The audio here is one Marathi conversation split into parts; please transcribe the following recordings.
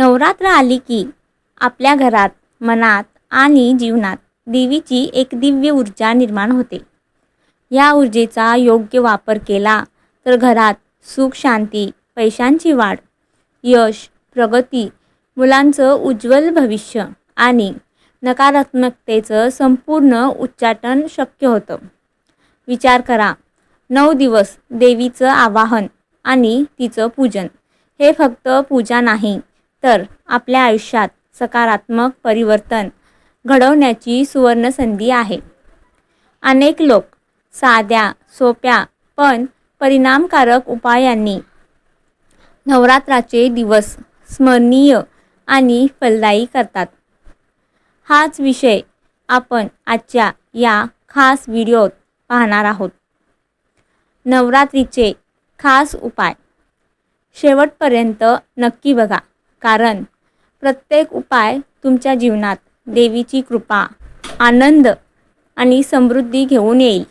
नवरात्र आली की आपल्या घरात मनात आणि जीवनात देवीची एक दिव्य ऊर्जा निर्माण होते. या ऊर्जेचा योग्य वापर केला तर घरात सुख शांती पैशांची वाढ यश प्रगती मुलांचं उज्ज्वल भविष्य आणि नकारात्मकतेचं संपूर्ण उच्चाटन शक्य होतं. विचार करा नऊ दिवस देवीचं आवाहन आणि तिचं पूजन. हे फक्त पूजा नाही तर आपल्या आयुष्यात सकारात्मक परिवर्तन घडवण्याची सुवर्णसंधी आहे. अनेक लोक साध्या सोप्या पण परिणामकारक उपायांनी नवरात्राचे दिवस स्मरणीय आणि फलदायी करतात. हाच विषय आपण आजच्या या खास व्हिडिओत पाहणार आहोत. नवरात्रीचे खास उपाय शेवटपर्यंत नक्की बघा. कारण प्रत्येक उपाय तुमच्या जीवनात देवीची कृपा आनंद आणि समृद्धी घेऊन येईल.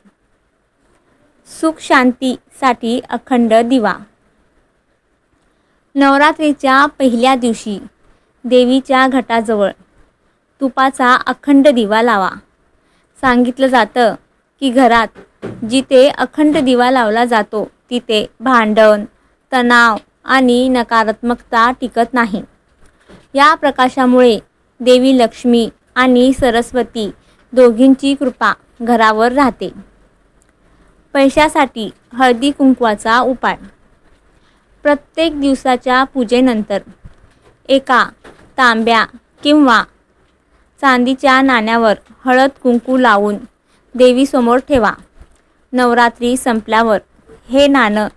सुख शांतीसाठी अखंड दिवा. नवरात्रीच्या पहिल्या दिवशी देवीच्या घटाजवळ तुपाचा अखंड दिवा लावा. सांगितलं जातं की घरात जिथे अखंड दिवा लावला जातो तिथे भांडण तणाव आणि नकारात्मकता टिकत नाही. या प्रकाशामुळे देवी लक्ष्मी आणि सरस्वती दोघींची कृपा घरावर राहते. पैशासाठी हळदी कुंकवाचा उपाय. प्रत्येक दिवसाच्या पूजेनंतर एका तांब्या किंवा चांदीच्या नाण्यावर हळद कुंकू लावून देवीसमोर ठेवा. नवरात्री संपल्यावर हे नाणं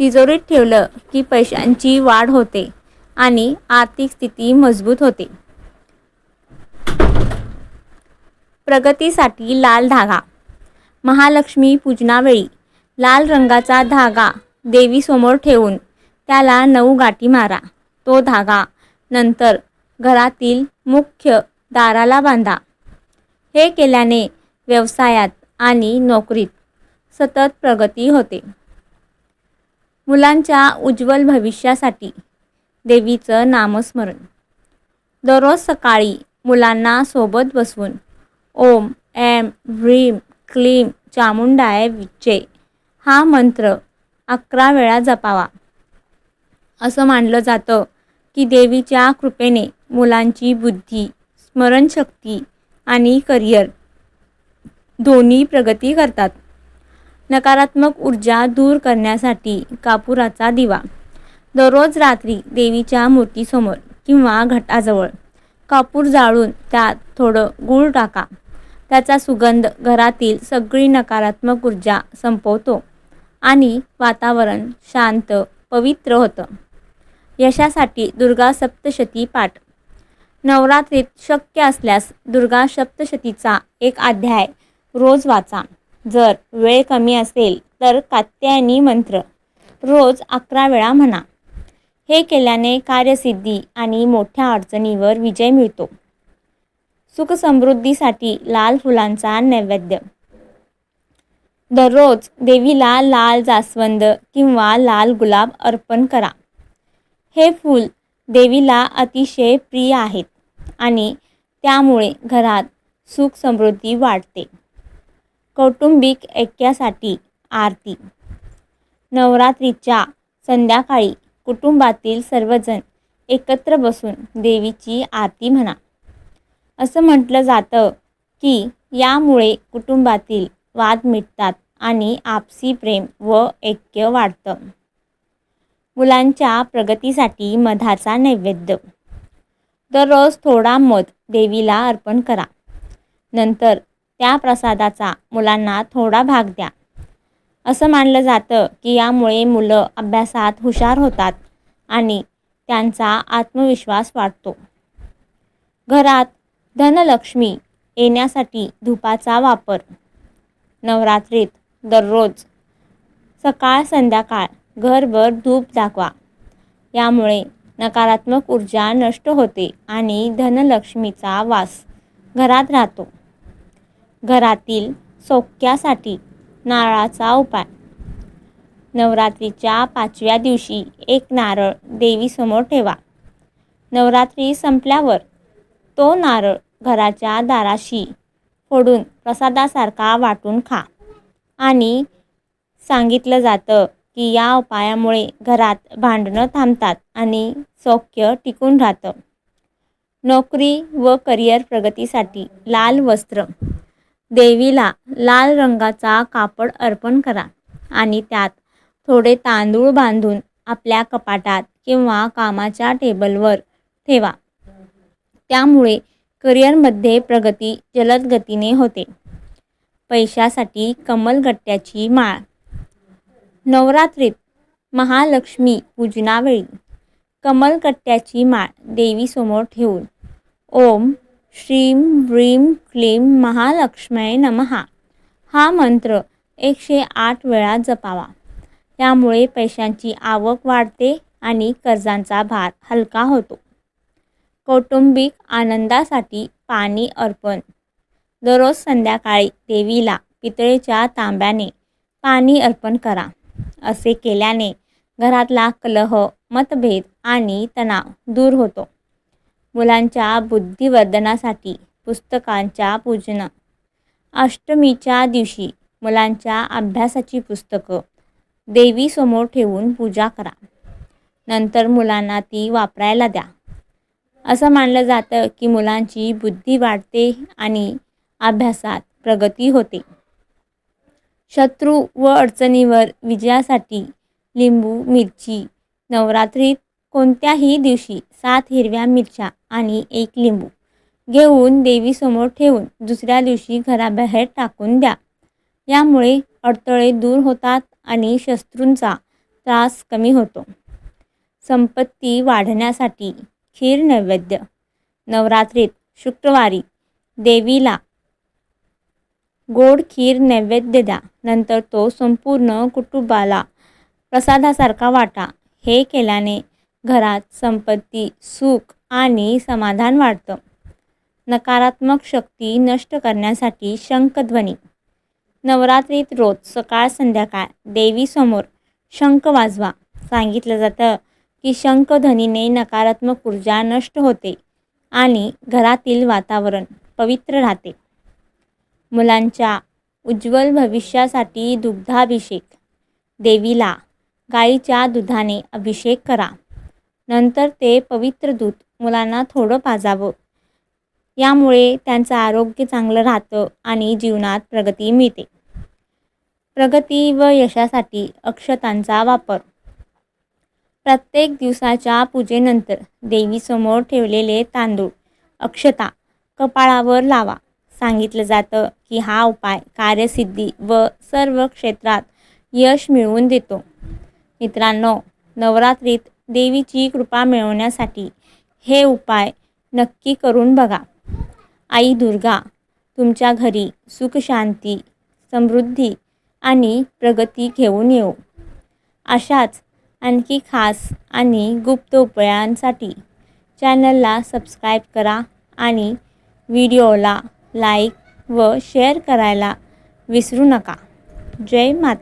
तिजोरीत ठेवलं की पैशांची वाढ होते आणि आर्थिक स्थिती मजबूत होते. प्रगतीसाठी लाल धागा. महालक्ष्मी पूजनावेळी लाल रंगाचा धागा देवीसमोर ठेवून त्याला नऊ गाठी मारा. तो धागा नंतर घरातील मुख्य दाराला बांधा. हे केल्याने व्यवसायात आणि नोकरीत सतत प्रगती होते. मुलांच्या उज्ज्वल भविष्यासाठी देवीचं नामस्मरण. दररोज सकाळी मुलांना सोबत बसवून ओम एम ह्रीम क्लीम चामुंडाय विच्चे हा मंत्र अकरा वेळा जपावा. असं मानलं जातं की देवीच्या कृपेने मुलांची बुद्धी स्मरणशक्ती आणि करिअर दोन्ही प्रगती करतात. नकारात्मक ऊर्जा दूर करण्यासाठी कापुराचा दिवा. दररोज रात्री देवीच्या मूर्तीसमोर किंवा घटाजवळ कापूर जाळून त्यात थोडं गूळ टाका. त्याचा सुगंध घरातील सगळी नकारात्मक ऊर्जा संपवतो आणि वातावरण शांत पवित्र होतं. यशासाठी दुर्गा सप्तशती पाठ. नवरात्रीत शक्य असल्यास दुर्गा सप्तशतीचा एक अध्याय रोज वाचा. जर वेळ कमी असेल तर कात्यायनी मंत्र. रोज अकरा वेळा म्हणा. हे केल्याने कार्यसिद्धी आणि मोठ्या अडचणीवर विजय मिळतो. सुखसमृद्धीसाठी लाल फुलांचा नैवेद्य. दररोज देवीला लाल जास्वंद किंवा लाल गुलाब अर्पण करा. हे फूल देवीला अतिशय प्रिय आहेत आणि त्यामुळे घरात सुख समृद्धी वाढते. कौटुंबिक ऐक्यासाठी आरती. नवरात्रीच्या संध्याकाळी कुटुंबातील सर्वजण एकत्र बसून देवीची आरती म्हणा. असं म्हटलं जातं की यामुळे कुटुंबातील वाद मिटतात आणि आपसी प्रेम व ऐक्य वाढतं. मुलांच्या प्रगतीसाठी मधाचा नैवेद्य. दररोज थोडा मध देवीला अर्पण करा. नंतर त्या प्रसादाचा मुलांना थोडा भाग द्या. असं मानलं जातं की यामुळे मुलं अभ्यासात हुशार होतात आणि त्यांचा आत्मविश्वास वाढतो. घरात धनलक्ष्मी येण्यासाठी धुपाचा वापर. नवरात्रीत दररोज सकाळ संध्याकाळ घरभर धूप दाखवा यामुळे नकारात्मक ऊर्जा नष्ट होते आणि धनलक्ष्मीचा वास घरात राहतो. घरातील सौख्यासाठी नारळाचा उपाय. नवरात्रीच्या पाचव्या दिवशी एक नारळ देवीसमोर ठेवा. नवरात्री संपल्यावर तो नारळ घराच्या दाराशी फोडून प्रसादासारखा वाटून खा. आणि सांगितलं जातं की या उपायामुळे घरात भांडणं थांबतात आणि सौख्य टिकून राहतं. नोकरी व करिअर प्रगतीसाठी लाल वस्त्र देवीला लाल रंगाचा कापड अर्पण करा आणि त्यात थोडे तांदूळ बांधून आपल्या कपाटात किंवा कामाच्या टेबलवर ठेवा. त्यामुळे करिअरमध्ये प्रगती जलद गतीने होते. पैशासाठी कमलगट्ट्याची माळ. नवरात्रीत महालक्ष्मी पूजनावेळी कमलकट्ट्याची माळ देवीसमोर ठेवून. ओम श्रीं व्रीं क्लीं महालक्ष्म्याय नमहा हा मंत्र एकशे आठ वेळा जपावा. त्यामुळे पैशांची आवक वाढते आणि कर्जांचा भार हलका होतो. कौटुंबिक आनंदासाठी पाणी अर्पण. दररोज संध्याकाळी देवीला पितळेच्या तांब्याने पाणी अर्पण करा. असे केल्याने घरातला कलह मतभेद आणि तणाव दूर होतो. मुलांच्या बुद्धिवर्धनासाठी पुस्तकांच्या पूजना. अष्टमीच्या दिवशी मुलांच्या अभ्यासाची पुस्तकं देवीसमोर ठेवून पूजा करा. नंतर मुलांना ती वापरायला द्या. असं मानलं जातं की मुलांची बुद्धी वाढते आणि अभ्यासात प्रगती होते. शत्रू व अडचणीवर विजयासाठी लिंबू मिरची नवरात्रीत कोणत्याही दिवशी सात हिरव्या मिरच्या आणि एक लिंबू घेऊन देवीसमोर ठेवून दुसऱ्या दिवशी घराबाहेर टाकून द्या. यामुळे अडथळे दूर होतात आणि शत्रूंचा त्रास कमी होतो. संपत्ती वाढण्यासाठी खीर नैवेद्य. नवरात्रीत शुक्रवारी देवीला गोड खीर नैवेद्य द्या. नंतर तो संपूर्ण कुटुंबाला प्रसादासारखा वाटा. हे केल्याने घरात संपत्ती सुख आणि समाधान वाढतं. नकारात्मक शक्ती नष्ट करण्यासाठी शंखध्वनी. नवरात्रीत रोज सकाळ संध्याकाळ देवीसमोर शंख वाजवा. सांगितलं जातं की शंखध्वनीने नकारात्मक ऊर्जा नष्ट होते आणि घरातील वातावरण पवित्र राहते. मुलांच्या उज्ज्वल भविष्यासाठी दुग्धाभिषेक. देवीला गाईच्या दुधाने अभिषेक करा. नंतर ते पवित्र दूध मुलांना थोडं पाजावं. यामुळे त्यांचं आरोग्य चांगलं राहतं आणि जीवनात प्रगती मिळते. प्रगती व यशासाठी अक्षतांचा वापर. प्रत्येक दिवसाच्या पूजेनंतर देवीसमोर ठेवलेले तांदूळ अक्षता कपाळावर लावा. सांगितलं जातं की हा उपाय कार्यसिद्धी व सर्व क्षेत्रात यश मिळवून देतो. मित्रांनो नवरात्रीत देवीची कृपा मिळवण्यासाठी हे उपाय नक्की करून बघा. आई दुर्गा तुमच्या घरी सुखशांती समृद्धी आणि प्रगती घेऊन येऊ. अशाच आणखी खास आणि गुप्त उपायांसाठी चॅनलला सबस्क्राईब करा आणि व्हिडिओला लाईक व शेअर करायला विसरू नका. जय माता